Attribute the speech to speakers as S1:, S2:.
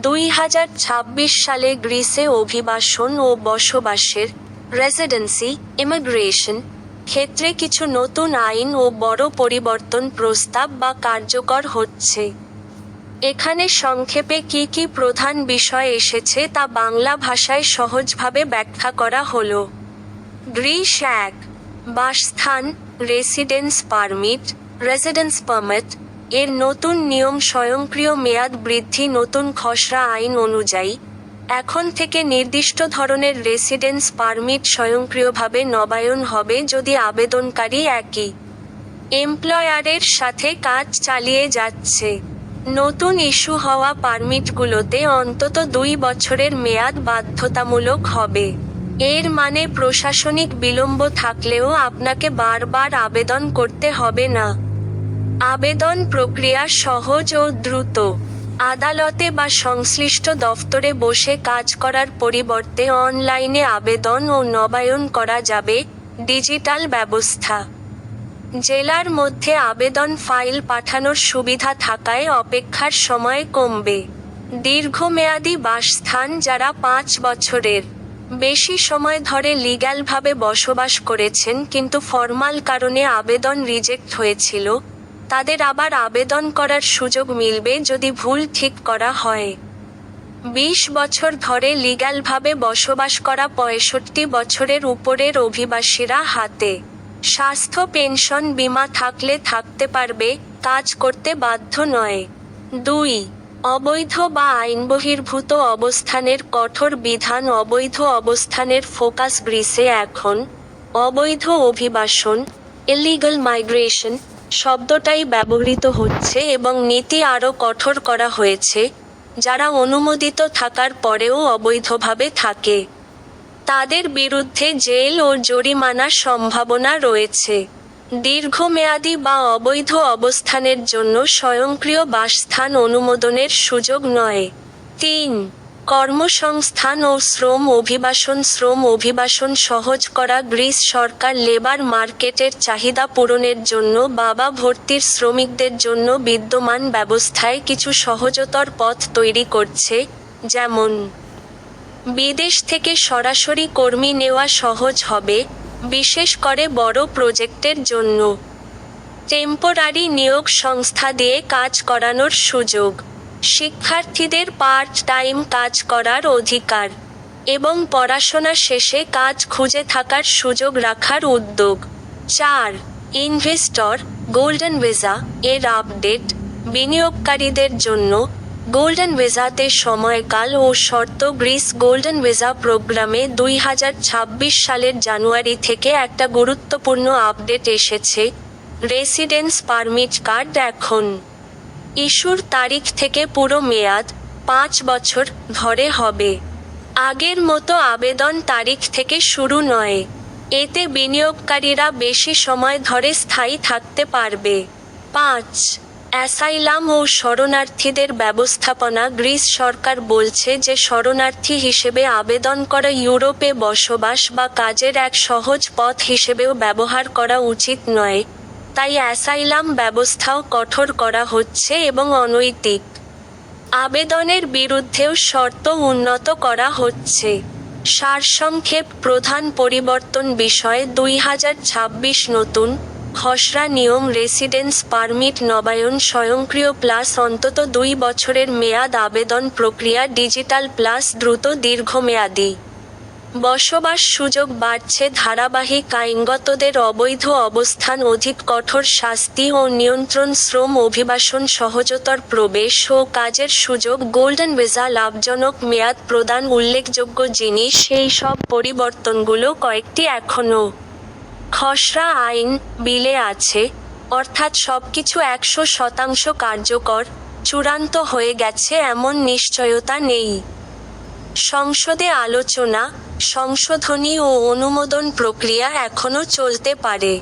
S1: দুই হাজার ছাব্বিশ সালে গ্রিসে অভিবাসন ও বসবাসের রেসিডেন্সি ইমিগ্রেশন ক্ষেত্রে কিছু নতুন আইন ও বড় পরিবর্তন প্রস্তাব বা কার্যকর হচ্ছে। এখানে সংক্ষেপে কি কি প্রধান বিষয় এসেছে তা বাংলা ভাষায় সহজভাবে ব্যাখ্যা করা হলো। গ্রিস এক, বাসস্থান রেসিডেন্স পারমিট রেসিডেন্স পারমিট এর নতুন নিয়ম স্বয়ংক্রিয় মেয়াদ বৃদ্ধি, নতুন খসড়া আইন অনুযায়ী, এখন থেকে নির্দিষ্ট ধরনের রেসিডেন্স পারমিট স্বয়ংক্রিয়ভাবে নবায়ন হবে যদি আবেদনকারী একই এমপ্লয়ারের সাথে কাজ চালিয়ে যাচ্ছে। নতুন ইস্যু হওয়া পারমিটগুলোতে অন্তত দুই বছরের মেয়াদ বাধ্যতামূলক হবে। এর মানে প্রশাসনিক বিলম্ব থাকলেও আপনাকে বারবার আবেদন করতে হবে না। আবেদন প্রক্রিয়া সহজ ও দ্রুত। আদালতে বা সংশ্লিষ্ট দফতরে বসে কাজ করার পরিবর্তে অনলাইনে আবেদন ও নবায়ন করা যাবে ডিজিটাল ব্যবস্থা। জেলার মধ্যে আবেদন ফাইল পাঠানোর সুবিধা থাকায় অপেক্ষার সময় কমবে। দীর্ঘমেয়াদী বাসস্থান যারা পাঁচ বছরের বেশি সময় ধরে লিগ্যালভাবে বসবাস করেছেন কিন্তু ফরমাল কারণে আবেদন রিজেক্ট হয়েছিল তাদের আবার আবেদন করার সুযোগ মিলবে যদি ভুল ঠিক করা হয়। বিশ বছর ধরে লিগ্যালভাবে বসবাস করা পঁয়ষট্টি বছরের উপরের অভিবাসীরা হাতে। স্বাস্থ্য, পেনশন, বীমা থাকলে থাকতে পারবে, কাজ করতে বাধ্য নয়। দুই, অবৈধ বা আইনবহির্ভূত অবস্থানের কঠোর বিধান অবৈধ অবস্থানের ফোকাস গ্রিসে এখন। অবৈধ অভিবাসন ইলিগাল মাইগ্রেশন শব্দটাই ব্যবহৃত হচ্ছে এবং নীতি আরও কঠোর করা হয়েছে, যারা অনুমোদিত থাকার পরেও অবৈধভাবে থাকে। তাদের বিরুদ্ধে জেল ও জরিমানার সম্ভাবনা রয়েছে। দীর্ঘমেয়াদী বা অবৈধ অবস্থানের জন্য স্বয়ংক্রিয় বাসস্থান অনুমোদনের সুযোগ নয়। তিন কর্মসংস্থান ও শ্রম অভিবাসন শ্রম অভিবাসন সহজ করা, গ্রিস সরকার লেবার মার্কেটের চাহিদা পূরণের জন্য, বাবা ভর্তির শ্রমিকদের জন্য বিদ্যমান ব্যবস্থায় কিছু সহজতর পথ তৈরি করছে, যেমন বিদেশ থেকে সরাসরি কর্মী নেওয়া সহজ হবে, বিশেষ করে বড় প্রজেক্টের জন্য। টেম্পোরারি নিয়োগ সংস্থা দিয়ে কাজ করানোর সুযোগ। শিক্ষার্থীদের পার্ট টাইম কাজ করার অধিকার এবং পড়াশোনা শেষে কাজ খুঁজে থাকার সুযোগ রাখার উদ্যোগ। চার ইনভেস্টর গোল্ডেন ভিসা এর আপডেট বিনিয়োগকারীদের জন্য গোল্ডেন ভিসাতে সময়কাল ও শর্ত গ্রিস গোল্ডেন ভিসা প্রোগ্রামে দুই হাজার ছাব্বিশ সালের জানুয়ারি থেকে একটা গুরুত্বপূর্ণ আপডেট এসেছে। রেসিডেন্স পারমিট কার্ড এখন। ইস্যুর তারিখ থেকে পুরো মেয়াদ পাঁচ বছর ধরে হবে। আগের মতো আবেদন তারিখ থেকে শুরু নয়। এতে বিনিয়োগকারীরা বেশি সময় ধরে স্থায়ী থাকতে পারবে। পাঁচ, অ্যাসাইলাম ও শরণার্থীদের ব্যবস্থাপনা। গ্রিস সরকার বলছে যে শরণার্থী হিসেবে আবেদন করা ইউরোপে বসবাস বা কাজের এক সহজ পথ হিসেবেও ব্যবহার করা উচিত নয়। তাই অ্যাসাইলাম ব্যবস্থাও কঠোর করা হচ্ছে এবং অনৈতিক। আবেদনের বিরুদ্ধেও শর্ত উন্নত করা হচ্ছে। সারসংক্ষেপ প্রধান পরিবর্তন বিষয়ে দুই হাজার ছাব্বিশ নতুন খসড়া নিয়ম রেসিডেন্স পারমিট নবায়ন স্বয়ংক্রিয় প্লাস অন্তত দুই বছরের মেয়াদ আবেদন প্রক্রিয়া ডিজিটাল প্লাস দ্রুত দীর্ঘমেয়াদী। বসবাস সুযোগ বাড়ছে, ধারাবাহিক আইনগতদের অবৈধ অবস্থান, অধিক কঠোর শাস্তি ও নিয়ন্ত্রণ, শ্রম, অভিবাসন, সহজতর প্রবেশ ও কাজের সুযোগ গোল্ডেন ভিসা লাভজনক মেয়াদ প্রদান, উল্লেখযোগ্য জিনিস, সেই সব পরিবর্তনগুলো কয়েকটি এখনও খসড়া আইন বিলে আছে, অর্থাৎ সবকিছু একশো শতাংশ কার্যকর, চূড়ান্ত হয়ে গেছে এমন নিশ্চয়তা নেই। সংসদে আলোচনা সংশোধনী ও অনুমোদন প্রক্রিয়া এখনও চলতে পারে।